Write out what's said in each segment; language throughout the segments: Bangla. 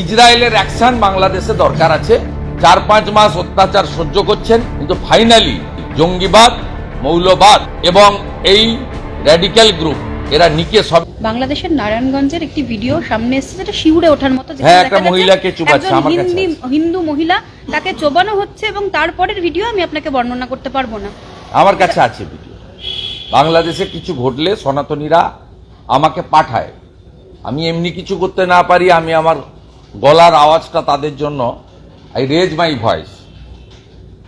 ইসরায়েলের অ্যাকশন বাংলাদেশে দরকার আছে। চার পাঁচ মাস অত্যাচার সহ্য করছেন কিন্তু ফাইনালি জঙ্গিবাদ মৌলবাদ এবং এই র্যাডিক্যাল গ্রুপ এরা নিকে সব বাংলাদেশের নারায়ণগঞ্জের একটি ভিডিও সামনে এসেছে যেটা শিউরে ওঠার মতো হ্যাঁ, একটা মহিলাকে একজন আমার কাছে হিন্দু মহিলা তাকে চোবানো হচ্ছে এবং তারপরের ভিডিও আমি আপনাকে বর্ণনা করতে পারব না। আমার কাছে আছে ভিডিও বাংলাদেশে কিছু ঘটলে সনাতনীরা আমাকে পাঠায়। আমি এমনি কিছু করতে না পারি আমি আমার গলার আওয়াজটা তাদের জন্য আই রেজ মাই ভয়েস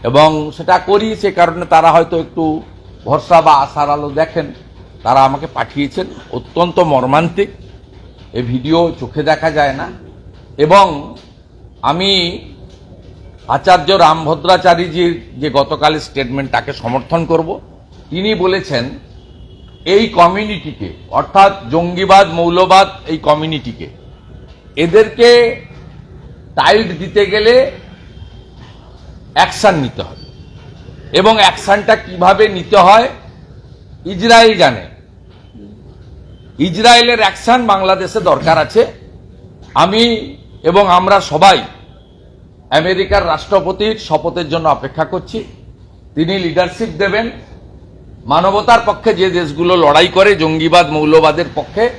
এবং সেটা করি, সে কারণে তারা হয়তো একটু ভরসা বা আশার আলো দেখেন। তারা আমাকে পাঠিয়েছেন, অত্যন্ত মর্মান্তিক। এ ভিডিও চোখে দেখা যায় না। এবং আমি আচার্য রামভদ্রাচারীজির যে গতকালের স্টেটমেন্ট তাকে সমর্থন করব, তিনি বলেছেন, এই কমিউনিটিকে অর্থাৎ জঙ্গিবাদ, মৌলবাদ, এই কমিউনিটিকে এদেরকে টাইট দিতে গেলে অ্যাকশন নিতে হবে। এবং অ্যাকশনটা কীভাবে নিতে হয়? ইসরায়েল জানে। ইসরায়েলের অ্যাকশন বাংলাদেশে দরকার আছে। আমি এবং আমরা সবাই আমেরিকার রাষ্ট্রপতির শপথের জন্য অপেক্ষা করছি। তিনি লিডারশিপ দেবেন। মানবতার পক্ষে যে দেশগুলো লড়াই করে, জঙ্গিবাদ, মৌলবাদের পক্ষে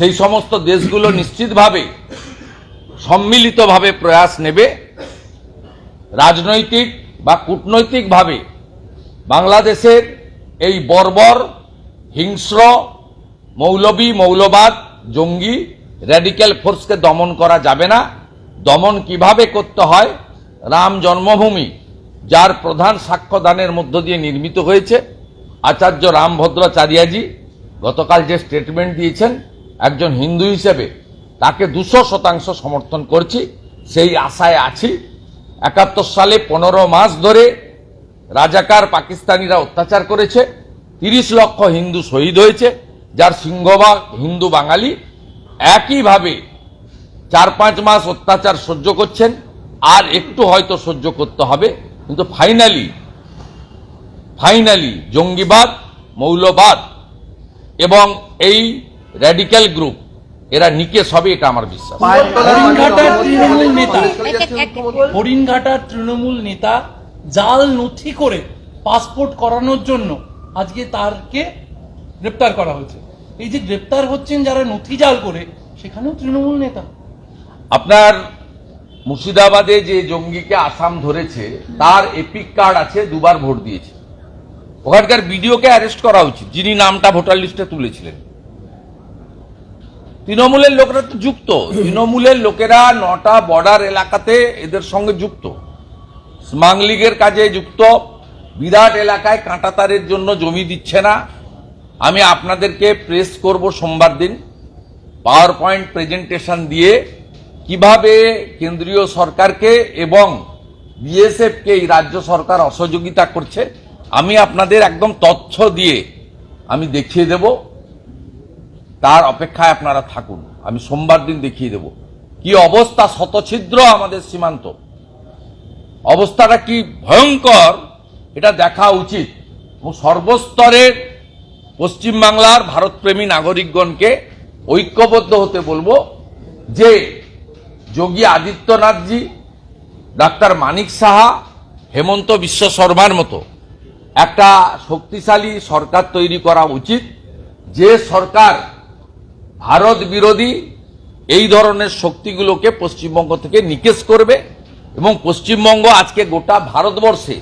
সেই সমস্ত দেশগুলো নিশ্চিতভাবে সম্মিলিতভাবে প্রয়াস নেবে। রাজনৈতিক বা কূটনৈতিকভাবে বাংলাদেশের এই বর্বর, হিংস্র, মৌলবী, মৌলবাদ, জঙ্গি র্যাডিক্যাল ফোর্সকে দমন করা যাবে না। দমন কীভাবে করতে হয়? রাম জন্মভূমি, যার প্রধান সাক্ষ্যদানের মধ্য দিয়ে নির্মিত হয়েছে। আচার্য রামভদ্রাচার্যাজি গতকাল যে স্টেটমেন্ট দিয়েছেন একজন হিন্দু হিসেবে তাকে দুশো শতাংশ সমর্থন করছি, সেই আশায় আছি। একাত্তর সালে পনেরো মাস ধরে রাজাকার পাকিস্তানিরা অত্যাচার করেছে, তিরিশ লক্ষ হিন্দু শহীদ হয়েছে, যার সিংহভাগ হিন্দু বাঙালি। একইভাবে চার পাঁচ মাস অত্যাচার সহ্য করছেন, আর একটু হয়তো সহ্য করতে হবে, কিন্তু ফাইনালি ফাইনালি জঙ্গিবাদ, মৌলবাদ এবং এই র্যাডিক্যাল গ্রুপ এরা নিকেশ হবে এটা আমার বিশ্বাস। হরিণঘাটার তৃণমূল নেতা। হরিণঘাটার তৃণমূল নেতা জাল নথি করে পাসপোর্ট করানোর জন্য আজকে তারকে গ্রেপ্তার করা হয়েছে। এই যে গ্রেপ্তার হচ্ছেন যারা নথি জাল করে সেখানেও তৃণমূল নেতা। আপনার মুর্শিদাবাদে যে জঙ্গিকে আসাম ধরেছে তার এপিক কার্ড আছে দুবার ভোট দিয়েছে। ওখানকার বিডিওকে অ্যারেস্ট করা উচিত যিনি নামটা ভোটার লিস্টে তুলেছিলেন। তৃণমূলের লোকেরা তো যুক্ত। তৃণমূলের লোকেরা নটা বর্ডার এলাকাতে এদের সঙ্গে যুক্ত। স্মাগলিংয়ের কাজে যুক্ত। বিরাট এলাকায় কাঁটাতারের জন্য জমি দিচ্ছে না। আমি আপনাদেরকে প্রেস করব সোমবার দিন পাওয়ার পয়েন্ট প্রেজেন্টেশন দিয়ে কীভাবে কেন্দ্রীয় সরকারকে এবং বিএসএফকে এই রাজ্য সরকার অসহযোগিতা করছে, আমি আপনাদের একদম তথ্য দিয়ে আমি দেখিয়ে দেব। তার অপেক্ষায় আপনারা থাকুন। আমি সোমবার দিন দেখিয়ে দেব। কি অবস্থা শতছিদ্র আমাদের সীমান্ত? অবস্থাটা কি ভয়ঙ্কর? এটা দেখা উচিত। এবং সর্বস্তরের পশ্চিমবাংলার ভারতপ্রেমী নাগরিকগণকে ঐক্যবদ্ধ হতে বলব যে যোগী আদিত্যনাথজি, ডাক্তার মানিক সাহা, হেমন্ত বিশ্ব শর্মার মতো একটা শক্তিশালী সরকার তৈরি করা উচিত। যে সরকার ভারত বিরোধী এই ধরনের শক্তিগুলোকে পশ্চিমবঙ্গ থেকে নিকেশ করবে এবং পশ্চিমবঙ্গ আজকে গোটা ভারতবর্ষে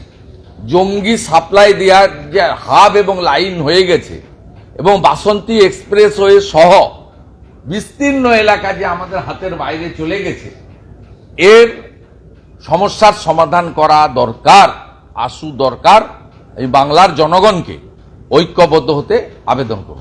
জঙ্গি সাপ্লাই দেওয়ার যে হাব এবং লাইন হয়ে গেছে এবং বাসন্তী এক্সপ্রেসওয়ে সহ বিস্তীর্ণ এলাকা যে আমাদের হাতের বাইরে চলে গেছে, এর সমস্যার সমাধান করা দরকার, আশু দরকার। এই বাংলার জনগণকে ঐক্যবদ্ধ হতে আবেদন করব।